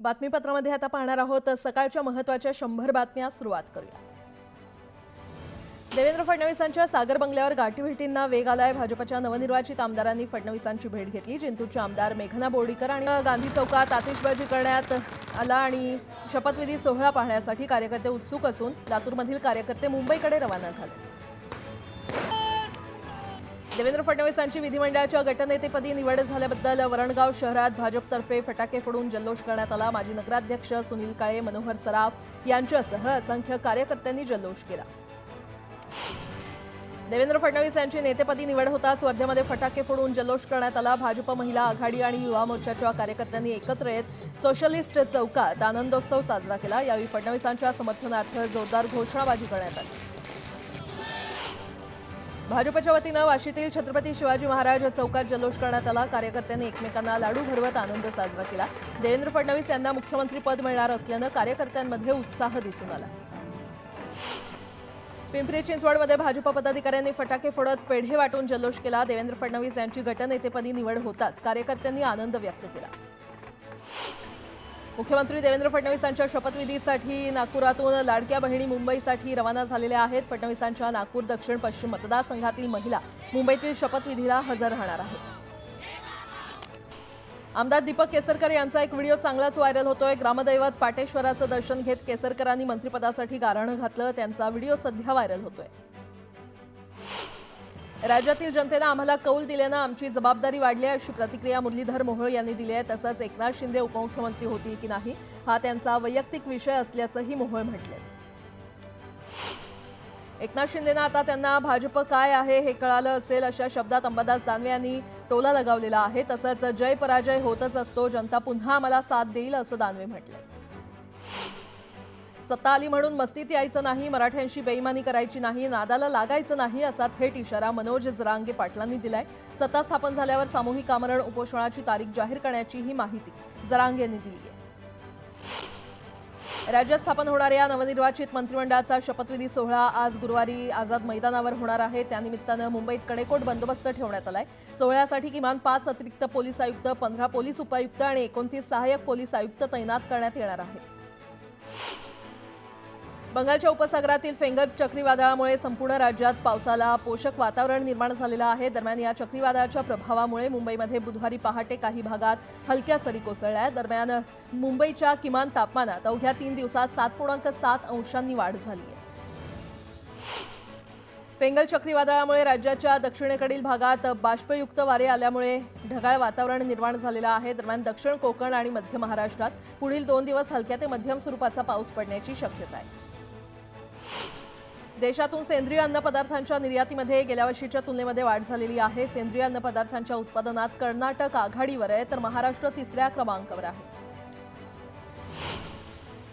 बातमीपत्रामध्ये आता पाहणार आहोत सकाळच्या महत्त्वाच्या शंभर बातम्या सुरुवात करूया. देवेंद्र फडणवीसांच्या सागर बंगल्यावर गाठीभेटींना वेग आलाय. भाजपच्या नवनिर्वाचित आमदारांनी फडणवीसांची भेट घेतली. जिंतूरचे आमदार मेघना बोर्डीकर आणि गांधी चौकात आतिषबाजी करण्यात आला आणि शपथविधी सोहळा पाहण्यासाठी कार्यकर्ते उत्सुक असून लातूरमधील कार्यकर्ते मुंबईकडे रवाना झाले. देवेंद्र फडणवीसांची विधिमंडळाच्या गटनेतेपदी निवड झाल्याबद्दल वरणगाव शहरात भाजपतर्फे फटाके फोडून जल्लोष करण्यात आला. माजी नगराध्यक्ष सुनील काळे मनोहर सराफ यांच्यासह असंख्य कार्यकर्त्यांनी जल्लोष केला. देवेंद्र फडणवीस यांची नेतेपदी निवड होताच वर्ध्यामध्ये फटाके फोडून जल्लोष करण्यात आला. भाजप महिला आघाडी आणि युवा मोर्चाच्या कार्यकर्त्यांनी एकत्र येत सोशलिस्ट चौकात आनंदोत्सव साजरा केला. यावेळी फडणवीसांच्या समर्थनार्थ जोरदार घोषणाबाजी करण्यात आली. भाजपच्या वतीनं वाशीतील छत्रपती शिवाजी महाराज चौकात जल्लोष करण्यात आला. कार्यकर्त्यांनी एकमेकांना लाडू भरवत आनंद साजरा केला. देवेंद्र फडणवीस यांना मुख्यमंत्रीपद मिळणार असल्यानं कार्यकर्त्यांमध्ये उत्साह दिसून आला. पिंपरी चिंचवडमध्ये भाजप पदाधिकाऱ्यांनी फटाके फोडत पेढे वाटून जल्लोष केला. देवेंद्र फडणवीस यांची गटनेतेपदी निवड होताच कार्यकर्त्यांनी आनंद व्यक्त केला. मुख्यमंत्री देवेंद्र फडणवीसांच्या शपथविधीसाठी नागपुरातून लाडक्या बहिणी मुंबईसाठी रवाना झालेल्या आहेत. फडणवीसांच्या नागपूर दक्षिण पश्चिम मतदारसंघातील महिला मुंबईतील शपथविधीला हजर राहणार आहेत. आमदार दीपक केसरकर यांचा एक व्हिडिओ चांगलाच व्हायरल होतोय. ग्रामदैवत पाटेश्वराचं दर्शन घेत केसरकरांनी मंत्रिपदासाठी गाराणं घातलं. त्यांचा व्हिडिओ सध्या व्हायरल होतोय. राज्यातील जनतेनं आम्हाला कौल दिल्यानं आमची जबाबदारी वाढली आहे अशी प्रतिक्रिया मुरलीधर मोहोळ यांनी दिली आहे. तसंच एकनाथ शिंदे उपमुख्यमंत्री होतील की नाही हा त्यांचा वैयक्तिक विषय असल्याचंही मोहोळ म्हटले एकनाथ शिंदेनं आता त्यांना भाजप काय आहे हे कळालं असेल अशा शब्दात अंबादास दानवे यांनी टोला लगावलेला आहे. तसंच जय पराजय होतच असतो जनता पुन्हा आम्हाला साथ देईल असं दानवे म्हटलंय. सत्ता आली म्हणून मस्तीत यायचं नाही मराठ्यांशी बेईमानी करायची नाही नादाला लागायचं नाही असा थेट इशारा मनोज जरांगे पाटलांनी दिलाय. सत्ता स्थापन झाल्यावर सामूहिक आमरण उपोषणाची तारीख जाहीर करण्याची ही माहिती जरांगे यांनी दिली आहे. राज्यात स्थापन होणाऱ्या नवनिर्वाचित मंत्रिमंडळाचा शपथविधी सोहळा आज गुरुवारी आझाद मैदानावर होणार आहे. त्यानिमित्तानं मुंबईत कडेकोट बंदोबस्त ठेवण्यात आलाय. सोहळ्यासाठी किमान पाच अतिरिक्त पोलीस आयुक्त पंधरा पोलीस उपायुक्त आणि एकोणतीस सहाय्यक पोलीस आयुक्त तैनात करण्यात येणार आहेत. बंगालच्या उपसागरातील फेंगर चक्रीवादळामुळे संपूर्ण राज्यात पावसाला पोषक वातावरण निर्माण झालेलं आहे. दरम्यान या चक्रीवादळाच्या प्रभावामुळे मुंबईमध्ये बुधवारी पहाटे काही भागात हलक्या सरी कोसळल्या आहेत. दरम्यान मुंबईच्या किमान तापमानात अवघ्या तीन दिवसात सात पूर्णांक सात अंशांनी वाढ झाली आहे. फेंगल चक्रीवादळामुळे राज्याच्या दक्षिणेकडील भागात बाष्पयुक्त वारे आल्यामुळे ढगाळ वातावरण निर्माण झालेलं आहे. दरम्यान दक्षिण कोकण आणि मध्य महाराष्ट्रात पुढील दोन दिवस हलक्या ते मध्यम स्वरूपाचा पाऊस पडण्याची शक्यता आहे. देशातून सेंद्रिय अन्नपदार्थांच्या निर्यातीमध्ये गेल्या वर्षीच्या तुलनेमध्ये वाढ झालेली आहे. सेंद्रिय अन्नपदार्थांच्या उत्पादनात कर्नाटक आघाडीवर आहे तर महाराष्ट्र तिसऱ्या क्रमांकावर आहे.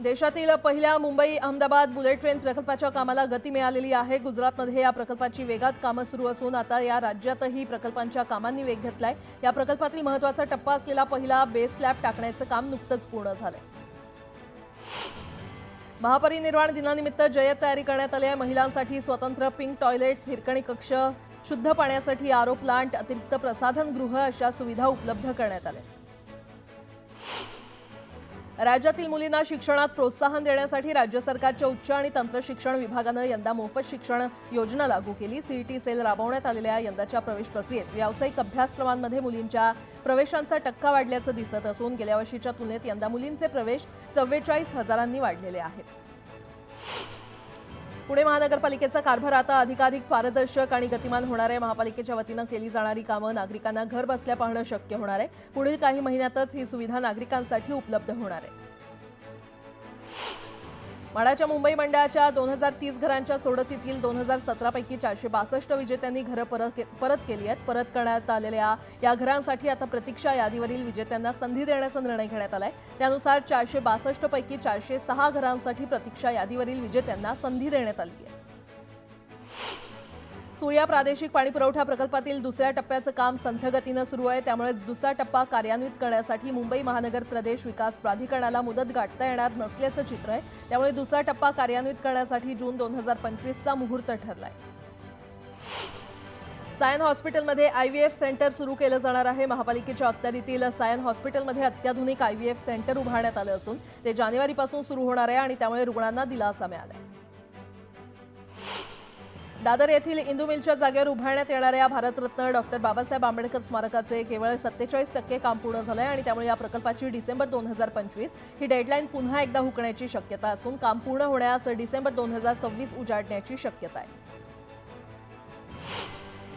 देशातील पहिल्या मुंबई अहमदाबाद बुलेट ट्रेन प्रकल्पाच्या कामाला गती मिळालेली आहे. गुजरातमध्ये या प्रकल्पाची वेगात कामं सुरू असून आता या राज्यातही प्रकल्पांच्या कामांनी वेग घेतलाय. या प्रकल्पातील महत्त्वाचा टप्पा असलेला पहिला बेस स्लॅब टाकण्याचं काम नुकतंच पूर्ण झालंय. महापरिनिर्वाण दिनानिमित्त जय्यत तयारी करण्यात आली आहे. महिलांसाठी स्वतंत्र पिंक टॉयलेट्स हिरकणी कक्ष शुद्ध पाण्यासाठी आरो प्लांट अतिरिक्त प्रसाधनगृह अशा सुविधा उपलब्ध करण्यात आल्या. राज्यातील मुलींना शिक्षणात प्रोत्साहन देण्यासाठी राज्य सरकारच्या उच्च आणि तंत्र शिक्षण विभागानं यंदा मोफत शिक्षण योजना लागू केली. सीईटी सेल राबवण्यात आलेल्या यंदाच्या प्रवेश प्रक्रियेत व्यावसायिक अभ्यासक्रमांमध्ये मुलींच्या प्रवेशांचा टक्का वाढल्याचं दिसत असून गेल्या वर्षीच्या तुलनेत यंदा मुलींचे प्रवेश चव्वेचाळीस हजारांनी वाढलेले आहेत. पुणे महानगरपालिकेचा कारभार आता अधिकाधिक पारदर्शक आणि गतिमान होणार आहे. महापालिकेच्या वतीनं केली जाणारी कामं नागरिकांना घर बसल्या पाहणं शक्य होणार आहे. पुढील काही महिन्यातच ही सुविधा नागरिकांसाठी उपलब्ध होणार आहे. म्हाडाच्या मुंबई मंडळाच्या दोन हजार तीस घरांच्या सोडतीतील दोन हजार सतरापैकी चारशे बासष्ट विजेत्यांनी घरं परत परत केली आहेत. परत करण्यात आलेल्या या घरांसाठी आता प्रतीक्षा यादीवरील विजेत्यांना संधी देण्याचा निर्णय घेण्यात आलाय. त्यानुसार चारशे बासष्ट पैकी चारशे सहा घरांसाठी प्रतीक्षा यादीवरील विजेत्यांना संधी देण्यात आली आहे. सूर्या प्रादेशिक पाणीपुरवठा प्रकल्पातील दुसऱ्या टप्प्याचं काम संथगतीनं सुरू आहे. त्यामुळे दुसरा टप्पा कार्यान्वित करण्यासाठी मुंबई महानगर प्रदेश विकास प्राधिकरणाला मुदत गाठता येणार नसल्याचं चित्र आहे. त्यामुळे दुसरा टप्पा कार्यान्वित करण्यासाठी जून दोन हजार पंचवीसचा मुहूर्त ठरलाय. सायन हॉस्पिटलमध्ये आय व्ही एफ सेंटर सुरू केलं जाणार आहे. महापालिकेच्या अखत्यारीतील सायन हॉस्पिटलमध्ये अत्याधुनिक आय व्ही एफ सेंटर उभारण्यात आलं असून ते जानेवारीपासून सुरू होणार आहे आणि त्यामुळे रुग्णांना दिलासा मिळाला आहे. दादर येथील इंदू मिलच्या जागेवर उभारण्यात येणाऱ्या भारतरत्न डॉक्टर बाबासाहेब आंबेडकर स्मारकाचे केवळ सत्तेचाळीस टक्के काम पूर्ण झालंय आणि त्यामुळे या प्रकल्पाची डिसेंबर दोन हजार पंचवीस ही डेडलाईन पुन्हा एकदा हुकण्याची शक्यता असून काम पूर्ण होण्यास डिसेंबर दोन हजार सव्वीस उजाडण्याची शक्यता आहे.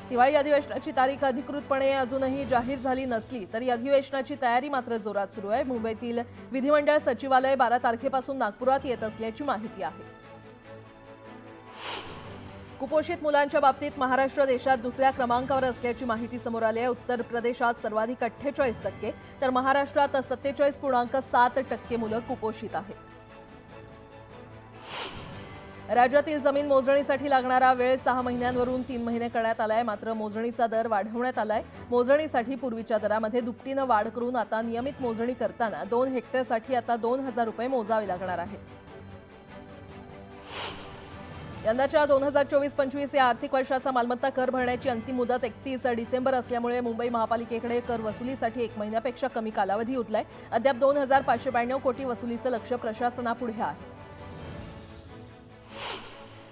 हिवाळी अधिवेशनाची तारीख अधिकृतपणे अजूनही जाहीर झाली नसली तरी अधिवेशनाची तयारी मात्र जोरात सुरू आहे. मुंबईतील विधिमंडळ सचिवालय बारा तारखेपासून नागपुरात येत असल्याची माहिती आहे. कुपोषित मुलांच्या बाबतीत महाराष्ट्र देशात दुसऱ्या क्रमांकावर असल्याची माहिती समोर आली आहे. उत्तर प्रदेशात सर्वाधिक अठ्ठेचाळीस टक्के तर महाराष्ट्रात सत्तेचाळीस पूर्णांक सात टक्के मुलं कुपोषित आहेत. राज्यातील जमीन मोजणीसाठी लागणारा वेळ सहा महिन्यांवरून तीन महिने करण्यात आलाय. मात्र मोजणीचा दर वाढवण्यात आलाय. मोजणीसाठी पूर्वीच्या दरामध्ये दुपटीनं वाढ करून आता नियमित मोजणी करताना दोन हेक्टरसाठी आता दोन हजार रुपये मोजावे लागणार आहेत. यंदाच्या दोन हजार चोवीस पंचवीस या आर्थिक वर्षाचा मालमत्ता कर भरण्याची अंतिम मुदत एकतीस डिसेंबर असल्यामुळे मुंबई महापालिकेकडे कर वसुलीसाठी एक महिन्यापेक्षा कमी कालावधी उरलाय. अद्याप दोन हजार पाचशे ब्याण्णव कोटी वसुलीचं लक्ष प्रशासनापुढे आहे.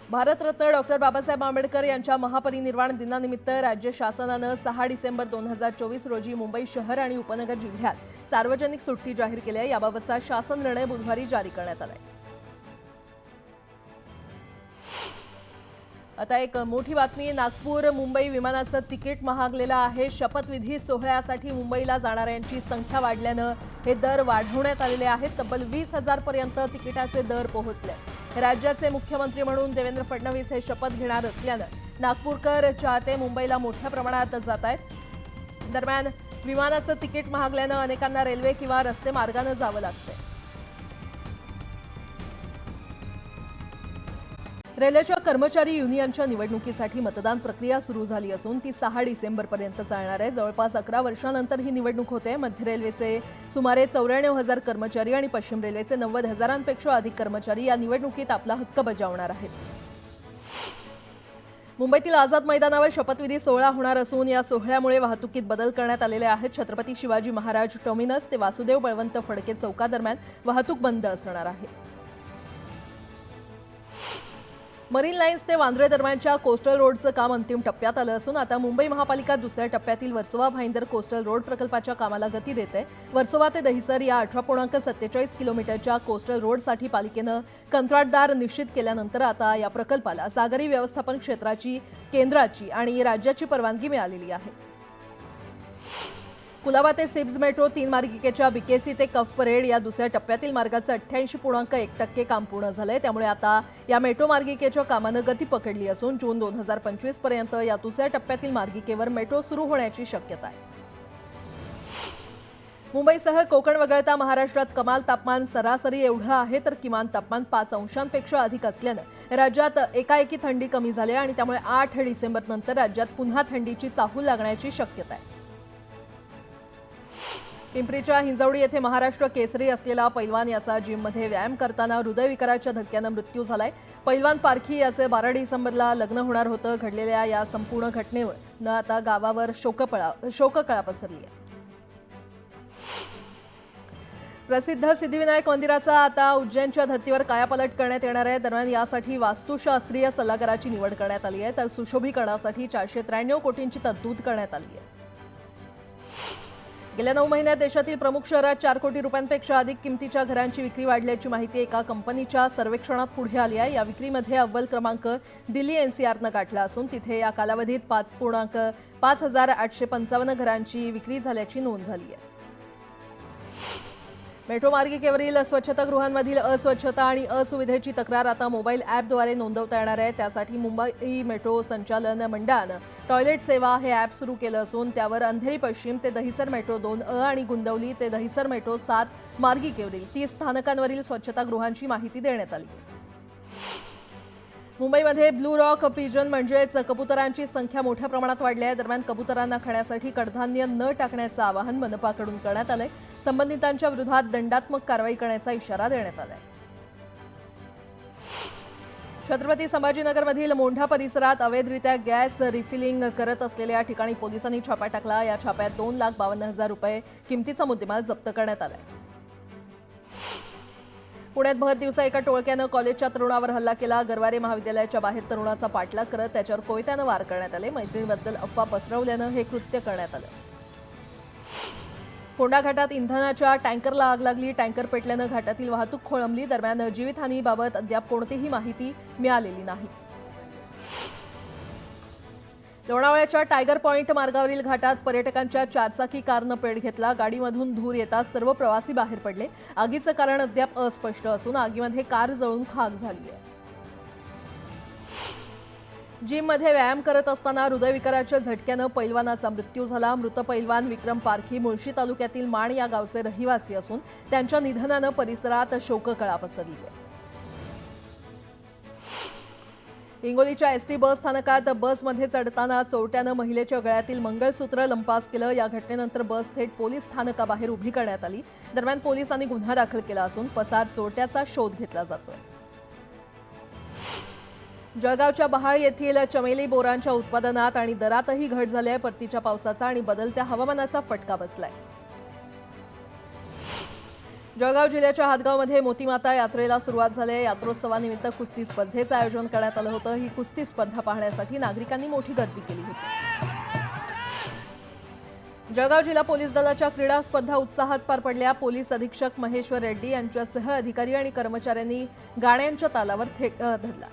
भारतरत्न डॉक्टर बाबासाहेब आंबेडकर यांच्या महापरिनिर्वाण दिनानिमित्त राज्य शासनानं सहा डिसेंबर दोन हजार चोवीस रोजी मुंबई शहर आणि उपनगर जिल्ह्यात सार्वजनिक सुट्टी जाहीर केली आहे. याबाबतचा शासन निर्णय बुधवारी जारी करण्यात आलाय. आता एक मोठी बातमी नागपूर मुंबई विमानाचं तिकीट महागलेलं आहे. शपथविधी सोहळ्यासाठी मुंबईला जाणाऱ्यांची संख्या वाढल्यानं हे दर वाढवण्यात आलेले आहेत. तब्बल वीस हजारपर्यंत तिकिटाचे दर पोहोचले. राज्याचे मुख्यमंत्री म्हणून देवेंद्र फडणवीस हे शपथ घेणार असल्यानं नागपूरकर चाहते मुंबईला मोठ्या प्रमाणात जात आहेत. दरम्यान विमानाचं तिकीट महागल्यानं अनेकांना रेल्वे किंवा रस्ते मार्गानं जावं लागतं रेल्वेच्या कर्मचारी युनियनच्या निवडणुकीसाठी मतदान प्रक्रिया सुरू झाली असून ती सहा डिसेंबरपर्यंत चालणार आहे. जवळपास अकरा वर्षानंतर ही निवडणूक होते. मध्य रेल्वेचे सुमारे चौऱ्याण्णव हजार कर्मचारी आणि पश्चिम रेल्वेचे नव्वद हजारांपेक्षा अधिक कर्मचारी या निवडणुकीत आपला हक्क बजावणार आहेत. मुंबईतील आझाद मैदानावर शपथविधी सोहळा होणार असून या सोहळ्यामुळे वाहतुकीत बदल करण्यात आलेले आहेत. छत्रपती शिवाजी महाराज टर्मिनस ते वासुदेव बळवंत फडके चौकादरम्यान वाहतूक बंद असणार आहे. मरीन लाईन्स ते वांद्रे दरम्यानच्या कोस्टल रोडचं काम अंतिम टप्प्यात आलं असून आता मुंबई महापालिका दुसऱ्या टप्प्यातील वर्सोवा भाईंदर कोस्टल रोड प्रकल्पाच्या कामाला गती देते. वर्सोवा ते दहिसर या अठरा पूर्णांक सत्तेचाळीस किलोमीटरच्या कोस्टल रोडसाठी पालिकेनं कंत्राटदार निश्चित केल्यानंतर आता या प्रकल्पाला सागरी व्यवस्थापन क्षेत्राची केंद्राची आणि राज्याची परवानगी मिळालेली आहे. कुलाबा ते सिब्ज मेट्रो तीन मार्गिकेच्या बीकेसी ते कफ परेड या दुसऱ्या टप्प्यातील मार्गाचं अठ्ठ्याऐंशी पूर्णांक एक टक्के काम पूर्ण झालंय. त्यामुळे आता या मेट्रो मार्गिकेच्या कामानं गती पकडली असून जून दोन हजार पंचवीसपर्यंत या दुसऱ्या टप्प्यातील मार्गिकेवर मेट्रो सुरू होण्याची शक्यता आहे. मुंबईसह कोकण वगळता महाराष्ट्रात कमाल तापमान सरासरी एवढं आहे तर किमान तापमान पाच अंशांपेक्षा अधिक असल्यानं राज्यात एकाएकी थंडी कमी झाली आहे आणि त्यामुळे आठ डिसेंबर नंतर राज्यात पुन्हा थंडीची चाहूल लागण्याची शक्यता आहे. पिंपरीच्या हिंजवडी येथे महाराष्ट्र केसरी असलेला पैलवान याचा जिममध्ये व्यायाम करताना हृदयविकाराच्या धक्क्यानं मृत्यू झालाय. पैलवान पारखी याचे बारा डिसेंबरला लग्न होणार होतं. घडलेल्या या संपूर्ण घटनेनं आता गावावर शोकपळा शोककळा पसरली आहे. प्रसिद्ध सिद्धिविनायक मंदिराचा आता उज्जैनच्या धर्तीवर कायापालट करण्यात येणार आहे. दरम्यान यासाठी वास्तुशास्त्रीय सल्लागाराची निवड करण्यात आली आहे. तर सुशोभीकरणासाठी चारशे त्र्याण्णव कोटींची तरतूद करण्यात आली आहे. गेल्या नऊ महिन्यात देशातील प्रमुख शहरात चार कोटी रुपयांपेक्षा अधिक किमतीच्या घरांची विक्री वाढल्याची माहिती एका कंपनीच्या सर्वेक्षणात पुढे आली आहे. या विक्रीमध्ये अव्वल क्रमांक दिल्ली एनसीआरनं गाठला असून तिथे या कालावधीत पाच पूर्णांक पाच हजार आठशे पंचावन्न घरांची विक्री झाल्याची नोंद झाली आहे. मेट्रो मार्गिकेवरील स्वच्छतागृहांमधील अस्वच्छता आणि असुविधेची तक्रार आता मोबाईल ॲपद्वारे नोंदवता येणार आहे. त्यासाठी मुंबई मेट्रो संचालन मंडळानं टॉयलेट सेवा हे ॲप सुरू केलं असून त्यावर अंधेरी पश्चिम ते दहिसर मेट्रो दोन अ आणि गुंदवली ते दहिसर मेट्रो सात मार्गिकेवरील तीस स्थानकांवरील स्वच्छतागृहांची माहिती देण्यात आली. आहे मुंबईमध्ये ब्लू रॉक पिजन म्हणजेच कबुतरांची संख्या मोठ्या प्रमाणात वाढली आहे. दरम्यान कबुतरांना खाण्यासाठी कडधान्य न टाकण्याचं आवाहन मनपाकडून करण्यात आलंय. संबंधितांच्या विरोधात दंडात्मक कारवाई करण्याचा इशारा देण्यात आलाय. छत्रपती संभाजीनगरमधील मोंढा परिसरात अवैधरित्या गॅस रिफिलिंग करत असलेल्या ठिकाणी पोलिसांनी छापा टाकला. या छाप्यात दोन लाख बावन्न हजार रुपये किमतीचा मुद्देमाल जप्त करण्यात आलाय. पुण्यात भर दिवसा एका टोळक्यानं कॉलेजच्या तरुणावर हल्ला केला. गरवारे महाविद्यालयाच्या बाहेर तरुणाचा पाठलाग करत त्याच्यावर कोयत्यानं वार करण्यात आले. मैत्रिणीबद्दल अफवा पसरवल्यानं हे कृत्य करण्यात आलं. फोंडा घाटात इंधनाच्या टँकरला आग लागली. टँकर पेटल्यानं घाटातील वाहतूक खोळंबली. दरम्यान जीवितहानीबाबत अद्याप कोणतीही माहिती मिळालेली नाही. लोणावळ्याच्या टायगर पॉइंट मार्गावरील घाटात पर्यटकांच्या चारचाकी कारनं पेट घेतला. गाडीमधून धूर येताच सर्व प्रवासी बाहेर पडले. आगीचं कारण अद्याप अस्पष्ट असून आगीमध्ये कार जळून खाक झाली आहे जिममध्ये व्यायाम करत असताना हृदयविकाराच्या झटक्यानं पैलवानाचा मृत्यू झाला. मृत पैलवान विक्रम पारखी मुळशी तालुक्यातील माण या गावचे रहिवासी असून त्यांच्या निधनानं परिसरात शोककळा पसरली आहे हिंगोलीच्या एसटी बस स्थानकात बसमध्ये चढताना चोरट्यानं महिलेच्या गळ्यातील मंगळसूत्र लंपास केलं. या घटनेनंतर बस थेट पोलीस स्थानकाबाहेर उभी करण्यात आली. दरम्यान पोलिसांनी गुन्हा दाखल केला असून पसार चोरट्याचा शोध घेतला जातोय. जळगावच्या बहाळ येथील चमेली बोरांच्या उत्पादनात आणि दरातही घट झाली आहे परतीच्या पावसाचा आणि बदलत्या हवामानाचा फटका बसलाय. जळगाव जिल्ह्याच्या हातगावमध्ये मोतीमाता यात्रेला सुरुवात झाली आहे. यात्रोत्सवानिमित्त कुस्ती स्पर्धेचं आयोजन करण्यात आलं होतं. ही कुस्ती स्पर्धा पाहण्यासाठी नागरिकांनी मोठी गर्दी केली होती. जळगाव जिल्हा पोलीस दलाच्या क्रीडा स्पर्धा उत्साहात पार पडल्या. पोलीस अधीक्षक महेश्वर रेड्डी यांच्यासह अधिकारी आणि कर्मचाऱ्यांनी गाण्यांच्या तालावर थेट धरला.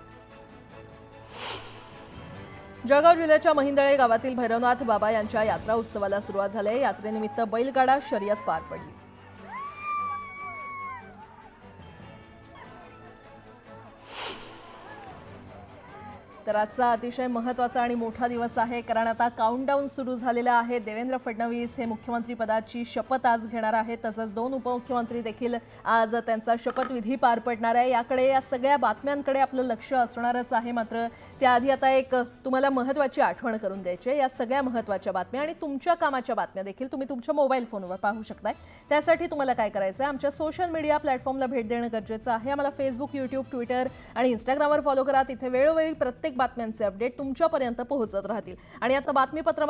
जळगाव जिल्ह्याच्या महिंदळे गावातील भैरवनाथ बाबा यांच्या यात्रा उत्सवाला सुरुवात झाली आहे. यात्रेनिमित्त बैलगाडा शर्यत पार पडली. तर आजचा अतिशय महत्त्वाचा आणि मोठा दिवस आहे. कारण आता काउंटडाऊन सुरू झालेला आहे. देवेंद्र फडणवीस हे मुख्यमंत्री पदाची शपथ आज घेणार आहेत. तसंच दोन उपमुख्यमंत्री देखील आज त्यांचा शपथविधी पार पडणार आहे. याकडे या सगळ्या बातम्यांकडे आपलं लक्ष असणारच आहे मात्र. त्याआधी आता एक तुम्हाला महत्त्वाची आठवण करून द्यायची आहे. या सगळ्या महत्त्वाच्या बातम्या आणि तुमच्या कामाच्या बातम्या देखील तुम्ही तुमच्या मोबाईल फोनवर पाहू शकताय. त्यासाठी तुम्हाला काय करायचं आहे? आमच्या सोशल मीडिया प्लॅटफॉर्मला भेट देणं गरजेचं आहे. आम्हाला फेसबुक यूट्यूब ट्विटर आणि इंस्टाग्रामवर फॉलो करा. तिथे वेळोवेळी प्रत्येक बातम्यांचे अपडेट तुमच्यापर्यंत पोहोचत राहतील. आणि आता बातमीपत्रामध्ये